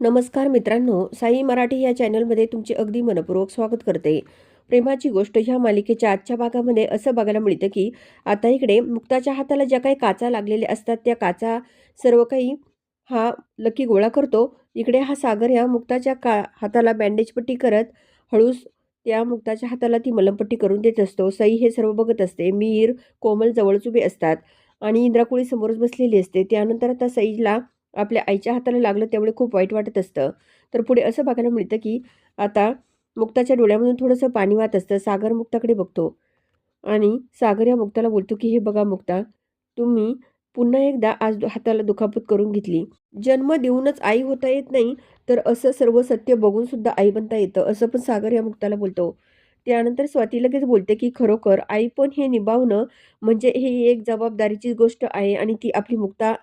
नमस्कार मित्रांनो साई मराठी या चॅनलमध्ये तुमचे अगदी मनपूर्वक स्वागत करते. प्रेमाची गोष्ट ह्या मालिकेच्या आजच्या भागामध्ये असं बघायला मिळतं की आता इकडे मुक्ताच्या हाताला ज्या काही काचा लागलेल्या असतात त्या काचा सर्व काही हा लकी गोळा करतो. इकडे हा सागर ह्या मुक्ताच्या का हाताला बँडेजपट्टी करत हळूस त्या मुक्ताच्या हाताला ती मलमपट्टी करून देत असतो. सई हे सर्व बघत असते. मीर कोमल जवळच उभे असतात आणि इंद्राकुळी समोरच बसलेली असते. त्यानंतर आता सईला आपल्या आईच्या हाताला लागलं त्यामुळे खूप वाईट वाटत असतं. तर पुढे असं बघायला मिळतं की आता मुक्ताच्या डोळ्यामधून थोडंसं पाणी वाहत असतं. सागर मुक्ताकडे बघतो. आणि सागर या मुक्ताला बोलतो की हे बघा मुक्ता तुम्ही पुन्हा एकदा आज हाताला दुखापत करून घेतली. जन्म देऊनच आई होता येत नाही तर असं सर्व सत्य बघून सुद्धा आई बनता येतं. असं पण सागर या मुक्ताला बोलतो. त्यानंतर स्वाती लगेच बोलते की खरोखर आई पण हे निभावणं म्हणजे ही एक जबाबदारीची गोष्ट आहे आणि ती आपली मुक्ता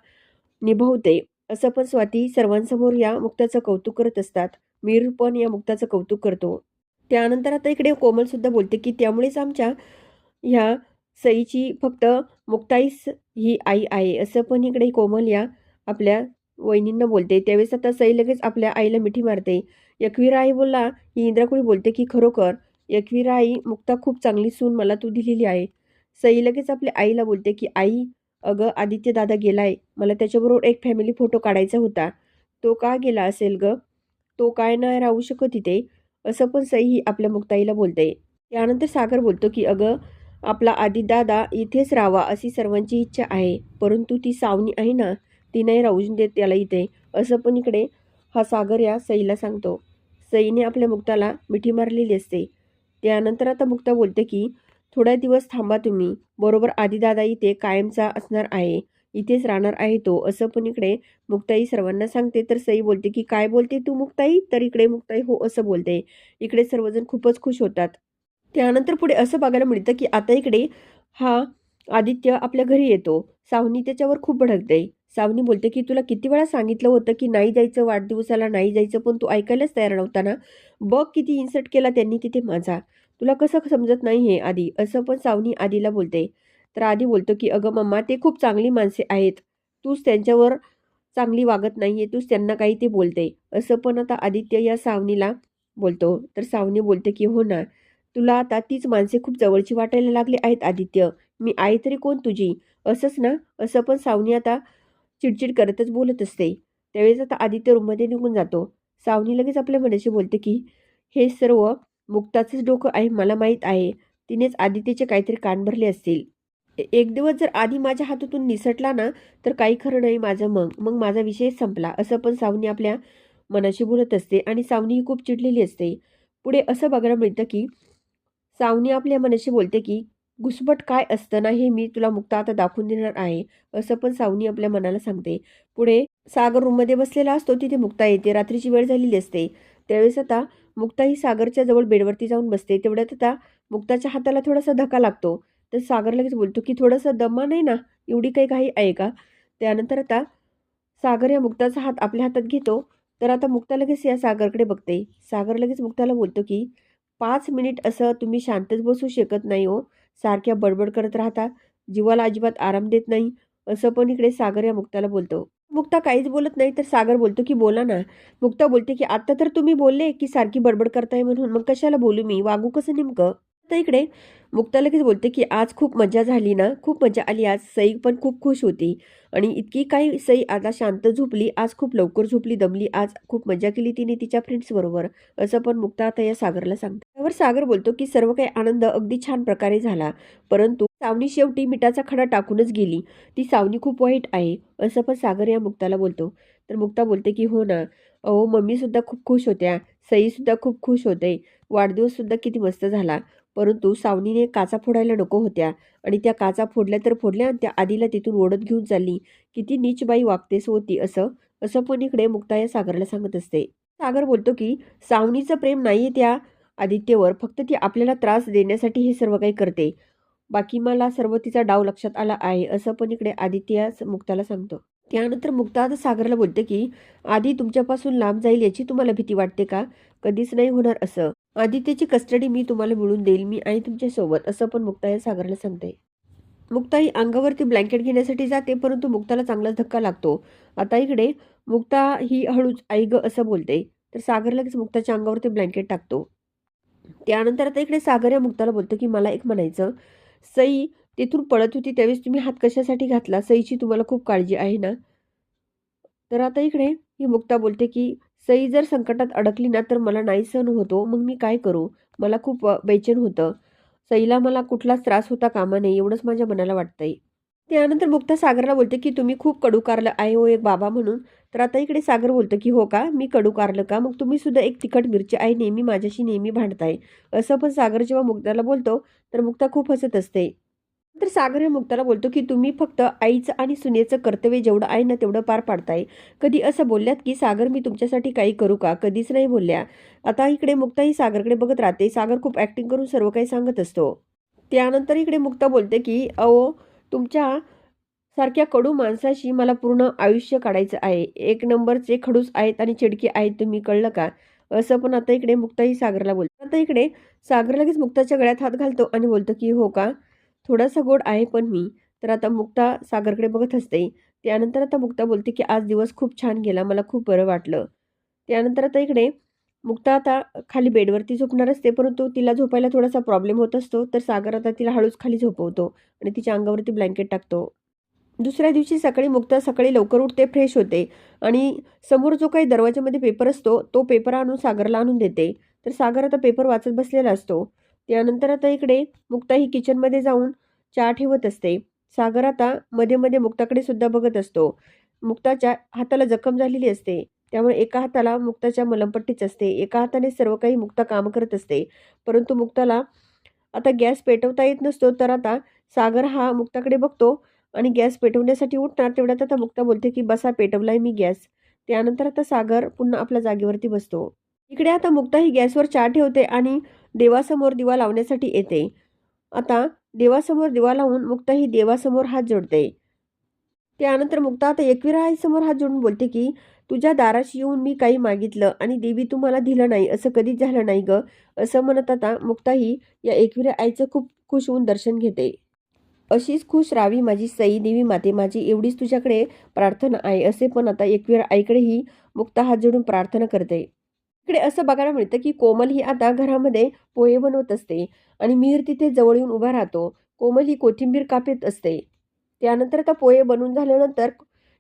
निभावते. असं पण स्वाती सर्वांसमोर या मुक्ताचं कौतुक करत असतात. मीर पण या मुक्ताचं कौतुक करतो. त्यानंतर आता इकडे कोमलसुद्धा बोलते की त्यामुळेच आमच्या ह्या सईची फक्त मुक्ताईस ही आई आहे असं पण इकडे कोमल या आपल्या वहिनींना बोलते. त्यावेळेस आता सई लगेच आपल्या आईला मिठी मारते. यकवीरा आई बोलला ही इंद्राकुळी बोलते की खरोखर यकवीरा आई मुक्ता खूप चांगली सून मला तू दिलेली आहे. सई लगेच आपल्या आईला बोलते की आई अगं आदित्य दादा गेलाय. मला त्याच्याबरोबर एक फॅमिली फोटो काढायचा होता. तो का गेला असेल ग? तो काय नाही राहू शकत इथे. असं पण सई ही आपल्या मुक्ताईला बोलते. त्यानंतर सागर बोलतो की अगं आपला आदिदादा इथेच राहावा अशी सर्वांची इच्छा आहे. परंतु ती सावनी आहे ना ती नाही राहू देत त्याला इथे. असं पण इकडे हा सागर या सईला सांगतो. सईने आपल्या मुक्ताला मिठी मारलेली असते. त्यानंतर आता मुक्ता बोलते की थोड्या दिवस थांबा तुम्ही. बरोबर आदिदादा इथे कायमचा असणार आहे. इथेच राहणार आहे तो. असं पण इकडे मुक्ताई सर्वांना सांगते. तर सई बोलते की काय बोलते तू मुक्ताई? तर इकडे मुक्ताई हो असं बोलते. इकडे सर्वजण खूपच खुश होतात. त्यानंतर पुढे असं बघायला मिळतं की आता इकडे हा आदित्य आपल्या घरी येतो. सावनी त्याच्यावर खूप भडकते. सावनी बोलते की तुला किती वेळा सांगितलं होतं की नाही जायचं वाढदिवसाला नाही जायचं पण तू ऐकायलाच तयार नव्हता ना? बघ किती इन्सर्ट केला त्यांनी तिथे माझा. तुला कसं समजत नाही हे आधी? असं पण सावनी आधीला बोलते. तर आधी बोलतो की अगं मम्मा ते खूप चांगली माणसे आहेत. तूच त्यांच्यावर चांगली वागत नाही आहे तूच त्यांना काही ते बोलते. असं पण आता आदित्य या सावनीला बोलतो. तर सावनी बोलते की हो ना. तुला आता तीच माणसे खूप जवळची वाटायला लागली आहेत आदित्य. मी आई तरी कोण तुझी? असंच ना? असं पण सावनी आता चिडचिड करतच बोलत असते. त्यावेळेस आता आदित्य रूममध्ये निघून जातो. सावनी लगेच आपल्या मनाशी बोलते की हे सर्व मुक्ताचंच डोकं आहे मला माहीत आहे. तिनेच आदित्यचे काहीतरी कान भरले असतील. एक दिवस जर आधी माझ्या हातातून निसटला ना तर काही खरं नाही माझं मग. मग माझा विषय संपला. असं पण सावनी आपल्या मनाशी बोलत असते आणि सावनी ही खूप चिडलेली असते. पुढे असं बघायला मिळतं की सावनी आपल्या मनाशी बोलते की घुसपट काय असतं ना हे मी तुला मुक्ता आता दाखवून देणार आहे. असं पण सावनी आपल्या मनाला सांगते. पुढे सागर रूममध्ये बसलेला असतो तिथे मुक्ता येते. रात्रीची वेळ झालेली असते. त्यावेळेस आता मुक्ता ही सागरच्या जवळ बेडवरती जाऊन बसते. तेवढ्यात आता मुक्ताच्या हाताला थोडासा धक्का लागतो. तर सागर लगेच बोलतो की थोडंसं दमा नाही ना? एवढी काही काही आहे का? त्यानंतर आता सागर या मुक्ताचा हात आपल्या हातात घेतो. तर आता मुक्ता लगेच या सागरकडे बघते. सागर लगेच मुक्ताला बोलतो की पाच मिनिट असं तुम्ही शांतच बसू शकत नाही हो. सारख्या बडबड करत राहता. जीवाला अजिबात आराम देत नाही. असं पण इकडे सागर या मुक्ताला बोलतो. मुक्ता काहीच बोलत नाही तर सागर बोलतो की बोला ना. मुक्ता बोलते की आत्ता तर तुम्ही बोलले की सारखी बडबड करताय म्हणून मग कशाला बोलू मी? वागू कसं नेमकं? तर इकडे मुक्ता लगेच बोलते की आज खूप मजा झाली ना? खूप मजा आली आज. सई पण खूप खुश होती आणि इतकी काही सई आता शांत झोपली. आज खूप लवकर झोपली दमली. आज खूप मजा केली तिने तिच्या फ्रेंड्सबरोबर असं पण मुक्ता आता या सागरला सांगते. त्यावर सागर बोलतो की सर्व काही आनंद अगदी छान प्रकारे झाला. परंतु सावनी शेवटी मिठाचा खडा टाकूनच गेली. ती सावनी खूप वाईट आहे असं पण सागर या मुक्ताला बोलतो. तर मुक्ता बोलते की हो ना. अहो मम्मीसुद्धा खूप खुश होत्या. सईसुद्धा खूप खुश होते. वाढदिवससुद्धा किती मस्त झाला. परंतु सावनीने काचा फोडायला नको होत्या. आणि त्या काचा फोडल्या तर फोडल्या आणि त्या आधीला तिथून ओढत घेऊन चालली. किती नीच बाई वागतेस होती असं असं पण इकडे मुक्ता या सागरला सांगत असते. सागर बोलतो की सावनीचं प्रेम नाहीये त्या आदित्यवर. फक्त ती आपल्याला त्रास देण्यासाठी हे सर्व काही करते. बाकी मला सर्व तिचा डाव लक्षात आला आहे असं पण इकडे आदित्य मुक्ताला सांगतो. त्यानंतर मुक्ता आता सागरला बोलते की आधी तुमच्यापासून लांब जाईल याची तुम्हाला भीती वाटते का? कधीच नाही होणार असं. आदित्यची कस्टडी मी तुम्हाला मिळून देईल मी आहे तुमच्यासोबत असं पण मुक्ता या सागरला सांगते. मुक्ता ही अंगावरती ब्लँकेट घेण्यासाठी जाते परंतु मुक्ताला चांगलाच धक्का लागतो. आता इकडे मुक्ता ही हळूच आई ग असं बोलते. तर सागर लगेच मुक्ताच्या अंगावरती ब्लँकेट टाकतो. त्यानंतर आता इकडे सागर या मुक्ताला बोलतो की मला एक म्हणायचं. सई तिथून पळत होती त्यावेळेस तुम्ही हात कशासाठी घातला? सईची तुम्हाला खूप काळजी आहे ना? तर आता इकडे ही मुक्ता बोलते की सई जर संकटात अडकली ना तर मला नाही सहन होतो. मग मी काय करू? मला खूप अ, बेचैन होतं. सईला मला कुठलाच त्रास होता कामा नये एवढंच माझ्या मनाला वाटतंय. त्यानंतर मुक्ता सागरला बोलते की तुम्ही खूप कडू कारलं आहे हो एक बाबा म्हणून. तर आता इकडे सागर बोलतं की हो का? मी कडू कारलं का? मग तुम्ही सुद्धा एक तिखट मिरची आहे नेहमी माझ्याशी नेहमी भांडताय. असं पण सागर जेव्हा मुक्ताला बोलतो तर मुक्ता खूप हसत असते. तर सागर हे मुक्ताला बोलतो की तुम्ही फक्त आईचं आणि सुनेचं कर्तव्य जेवढं आहे ना तेवढं पार पाडताय. कधी असं बोलल्यात की सागर मी तुमच्यासाठी काही करू का? कधीच नाही बोलल्या. आता इकडे मुक्ता ही सागरकडे बघत राहते. सागर खूप ॲक्टिंग करून सर्व काही सांगत असतो. त्यानंतर इकडे मुक्ता बोलते की अहो तुमच्या सारख्या कडू माणसाशी मला पूर्ण आयुष्य काढायचं आहे. एक नंबरचे खडूस आहेत आणि चिडके आहेत तुम्ही कळलं का? असं पण आता इकडे मुक्ताही सागरला बोलतो. आता इकडे सागर लगेच मुक्ताच्या गळ्यात हात घालतो आणि बोलतो की हो का? थोडासा गोड आहे पण मी. तर आता मुक्ता सागरकडे बघत असते. त्यानंतर आता मुक्ता बोलते की आज दिवस खूप छान गेला. मला खूप बरं वाटलं. त्यानंतर आता इकडे मुक्ता आता खाली बेडवरती झोपणार असते परंतु तिला झोपायला थोडासा प्रॉब्लेम होत असतो. तर सागर आता तिला हळूच खाली झोपवतो आणि तिच्या अंगावरती ब्लँकेट टाकतो. दुसऱ्या दिवशी सकाळी मुक्ता सकाळी लवकर उठते फ्रेश होते आणि समोर जो काही दरवाजामध्ये पेपर असतो तो पेपर आणून सागरला आणून देते. तर सागर आता पेपर वाचत बसलेला असतो. त्यानंतर आता इकडे मुक्ता ही किचनमध्ये जाऊन चहा ठेवत असते. सागर आता मध्ये मध्ये मुक्ताकडे सुद्धा बघत असतो. मुक्ताच्या हाताला जखम झालेली असते. त्यामुळे एका हाताला मुक्ताच्या मलमपट्टीच असते. एका हाताने सर्व काही मुक्ता काम करत असते. परंतु मुक्ताला आता गॅस पेटवता येत नसतो तर आता सागर हा मुक्ताकडे बघतो आणि गॅस पेटवण्यासाठी उठणार. तेवढ्यात आता मुक्ता बोलते की बसा पेटवलाय मी गॅस. त्यानंतर आता सागर पुन्हा आपल्या जागेवरती बसतो. इकडे आता मुक्ता ही गॅसवर चहा ठेवते आणि देवासमोर दिवा लावण्यासाठी येते. आता देवासमोर दिवा लावून मुक्ता ही देवासमोर हात जोडते. त्यानंतर मुक्ता आता एकविरा आईसमोर हात जोडून बोलते की तुझ्या दाराशी येऊन मी काही मागितलं आणि देवी तू मला दिलं नाही असं कधीच झालं नाही ग. असं म्हणत आता मुक्ताही या एकविरा आईचं खूप खुश होऊन दर्शन घेते. अशीच खुश राहावी माझी सई देवी माते माझी एवढीच तुझ्याकडे प्रार्थना आहे असे पण आता एकवीर आईकडेही मुक्ता हात जोडून प्रार्थना करते. इकडे असं बघायला मिळतं की कोमल ही आता घरामध्ये पोहे बनवत असते आणि मिहीर तिथे जवळ येऊन उभा राहतो. कोमल ही कोथिंबीर कापत असते. त्यानंतर आता पोहे बनवून झाल्यानंतर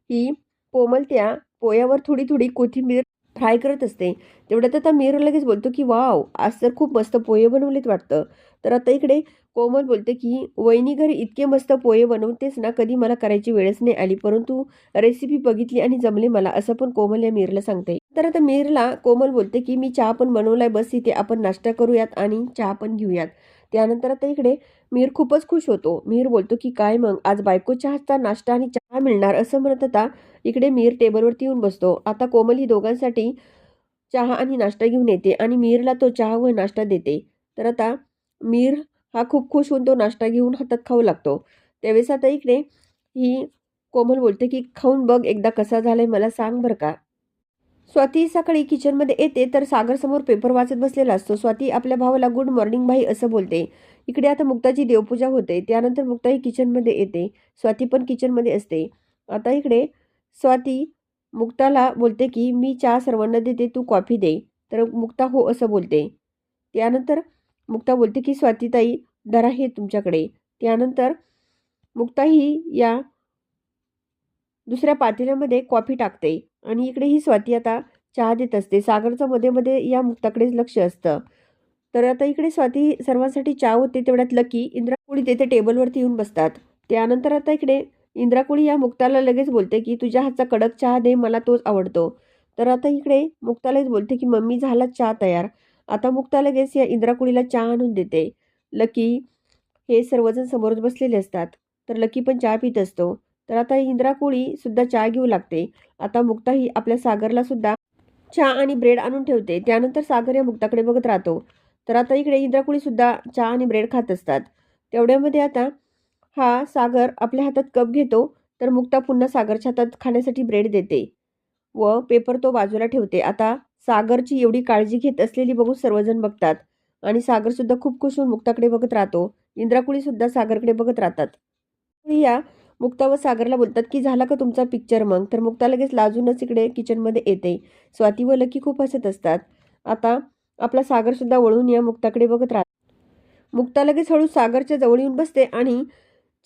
ही कोमल त्या पोह्यावर थोडी थोडी कोथिंबीर फ्राय करत असते. तेवढ्यात आता मीर लगेच बोलतो की वाव आज तर खूप मस्त पोहे बनवलेत वाटतं. तर आता इकडे कोमल बोलते की वहिनी घरी इतके मस्त पोहे बनवतेस ना कधी मला करायची वेळच नाही आली परंतु रेसिपी बघितली आणि जमले मला असं पण कोमल या मीरला सांगते तर आता मीरला कोमल बोलते की मी चहा पण बनवलाय बस इथे आपण नाश्ता करूयात आणि चहा पण घेऊयात. त्यानंतर आता इकडे मीर खूपच खुश होतो. मीर बोलतो की काय मग? आज बायकोच्या हातचा नाश्ता आणि चहा मिळणार? असं म्हणत आता इकडे मीर टेबलवरती येऊन बसतो. आता कोमल ही दोघांसाठी चहा आणि नाश्ता घेऊन येते आणि मीरला तो चहा व नाश्ता देते. तर आता मीर हा खूप खुश होऊन तो नाश्ता घेऊन हातात खाऊ लागतो. त्यावेळेस आता इकडे ही कोमल बोलते की खाऊन बघ एकदा कसा झालाय मला सांग बरं का. स्वाती सकाळी किचनमध्ये येते तर सागर समोर पेपर वाचत बसलेला असतो. स्वाती आपल्या भावाला गुड मॉर्निंग भाई असं बोलते. इकडे आता मुक्ताची देवपूजा होते त्यानंतर मुक्ता ही किचनमध्ये येते. स्वाती पण किचनमध्ये असते. आता इकडे स्वाती मुक्ताला बोलते की मी चहा सर्वांना देते तू कॉफी दे. तर मुक्ता हो असं बोलते. त्यानंतर मुक्ता बोलते की स्वातीताई दरा हे तुमच्याकडे. त्यानंतर मुक्ता ही या दुसऱ्या पातेल्यामध्ये कॉफी टाकते आणि इकडे ही स्वाती आता चहा देत असते. सागरचं मध्ये मध्ये या मुक्ताकडेच लक्ष असतं. तर आता इकडे स्वाती सर्वांसाठी चहा होते तेवढ्यात लकी इंद्राकुळी तेथे टेबलवरती येऊन बसतात. त्यानंतर आता इकडे इंद्राकुळी या मुक्ताला लगेच बोलते की तुझ्या हातचा कडक चहा दे मला तोच आवडतो. तर आता इकडे मुक्तालाच बोलते की मम्मी झाला चहा तयार. आता मुक्ता लगेच या इंद्राकुळीला चहा आणून देते. लकी हे सर्वजण समोरच बसलेले असतात. तर लकी पण चहा पित असतो. तर आता इंद्राकुळी सुद्धा चहा घेऊ लागते. आता मुक्ता ही आपल्या सागरला सुद्धा चहा आणि ब्रेड आणून ठेवते. त्यानंतर सागर या मुक्ताकडे बघत राहतो. तर आता इकडे इंद्राकुळी सुद्धा चहा आणि ब्रेड खात असतात. तेवढ्यामध्ये आता हा सागर आपल्या हातात कप घेतो. तर मुक्ता पुन्हा सागरच्या हातात खाण्यासाठी ब्रेड देते व पेपर तो बाजूला ठेवते. आता सागरची एवढी काळजी घेत असलेली बघून सर्वजण बघतात आणि सागरसुद्धा खूप खुश होऊन मुक्ताकडे बघत राहतो. इंद्राकुळी सुद्धा सागरकडे बघत राहतात. या मुक्ता व सागरला बोलतात की झाला का तुमचा पिक्चर मग? तर मुक्ता लगेच लाजूनच इकडे किचनमध्ये येते. स्वाती व लकी खूप हसत असतात. आता आपला सागरसुद्धा वळून या मुक्ताकडे बघत राहत मुक्ता लगेच हळू सागरच्या जवळ येऊन बसते आणि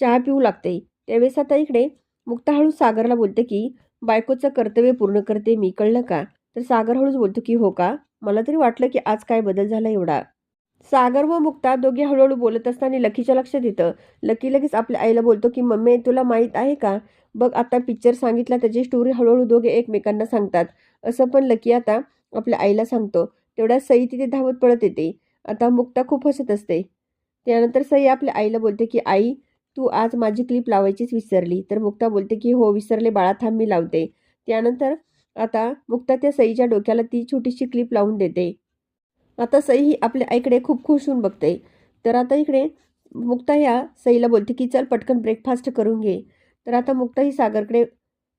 चहा पिऊ लागते. त्यावेळेस आता इकडे मुक्ता हळू सागरला बोलते की बायकोचं कर्तव्य पूर्ण करते मी कळलं का? तर सागर हळूच बोलतो की हो का? मला तरी वाटलं की आज काय बदल झाला एवढा. सागर व मुक्ता दोघे हळूहळू बोलत असताना लकीच्या लक्षात येतं. लकी लगेच आपल्या आईला बोलतो की मम्मी तुला माहीत आहे का? बघ आता पिक्चर सांगितला त्याची स्टोरी हळूहळू दोघे एकमेकांना सांगतात. असं पण लकी आता आपल्या आईला सांगतो. तेवढ्या सई तिथे धावत पळत येते. आता मुक्ता खूप हसत असते. त्यानंतर सई आपल्या आईला बोलते की आई तू आज माझी क्लिप लावायचीच विसरली. तर मुक्ता बोलते की हो विसरले बाळा थांब मी लावते. त्यानंतर आता मुक्ता त्या सईच्या डोक्याला ती छोटीशी क्लिप लावून देते. आता सई ही आपल्या आईकडे खूप खुश होऊन बघते. तर आता इकडे मुक्ता ह्या सईला बोलते की चल पटकन ब्रेकफास्ट करून घे. तर आता मुक्ता ही सागरकडे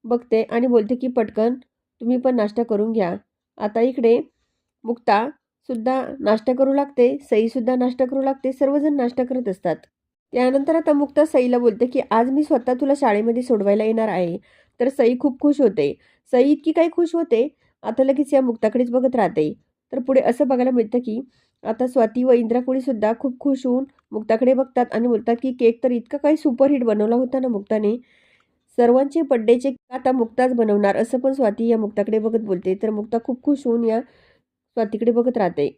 बघते आणि बोलते की पटकन तुम्ही पण नाश्ता करून घ्या. आता इकडे मुक्ता सुद्धा नाश्ता करू लागते सईसुद्धा नाश्ता करू लागते सर्वजण नाश्ता करत असतात. त्यानंतर आता मुक्ता सईला बोलते की आज मी स्वतः तुला शाळेमध्ये सोडवायला येणार आहे. तर सई खूप खुश होते. सई इतकी काही खुश होते आता लगेच या मुक्ताकडेच बघत राहते. तर पुढे असं बघायला मिळतं की आता स्वाती व इंद्राकुळी सुद्धा खूप खुश होऊन मुक्ताकडे बघतात आणि बोलतात की केक तर इतका काही सुपरहिट बनवला होता ना मुक्ताने. सर्वांचे बड्डेचे आता मुक्ताच बनवणार असं पण स्वाती या मुक्ताकडे बघत बोलते. तर मुक्ता खूप खुश होऊन या स्वातीकडे बघत राहते.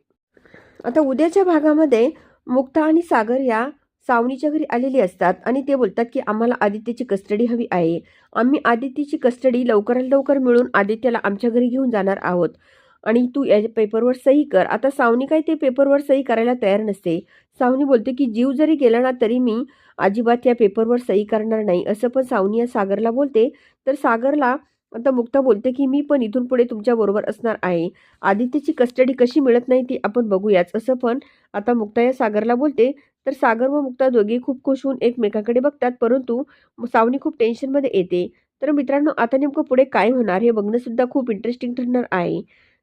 आता उद्याच्या भागामध्ये मुक्ता आणि सागर या सावनीच्या घरी आलेली असतात आणि ते बोलतात की आम्हाला आदित्यची कस्टडी हवी आहे. आम्ही आदित्यची कस्टडी लवकरात लवकर मिळून आदित्यला आमच्या घरी घेऊन जाणार आहोत. आणि तू या पेपरवर सही कर. आता सावनी काय ते पेपरवर सही करायला तयार नसते. सावनी बोलते की जीव जरी गेला ना तरी मी अजिबात या पेपरवर सही करणार नाही. असं पण सावनी या सागरला बोलते. तर सागरला आता मुक्ता बोलते की मी पण इथून पुढे तुमच्याबरोबर असणार आहे. आदित्यची कस्टडी कशी मिळत नाही ती आपण बघूयाच. असं पण आता मुक्ता या सागरला बोलते. तर सागर व मुक्ता दोघे खूप खुश होऊन एकमेकांकडे बघतात परंतु सावनी खूप टेन्शनमध्ये येते. तर मित्रांनो आता नेमकं पुढे काय होणार हे बघणंसुद्धा खूप इंटरेस्टिंग ठरणार आहे.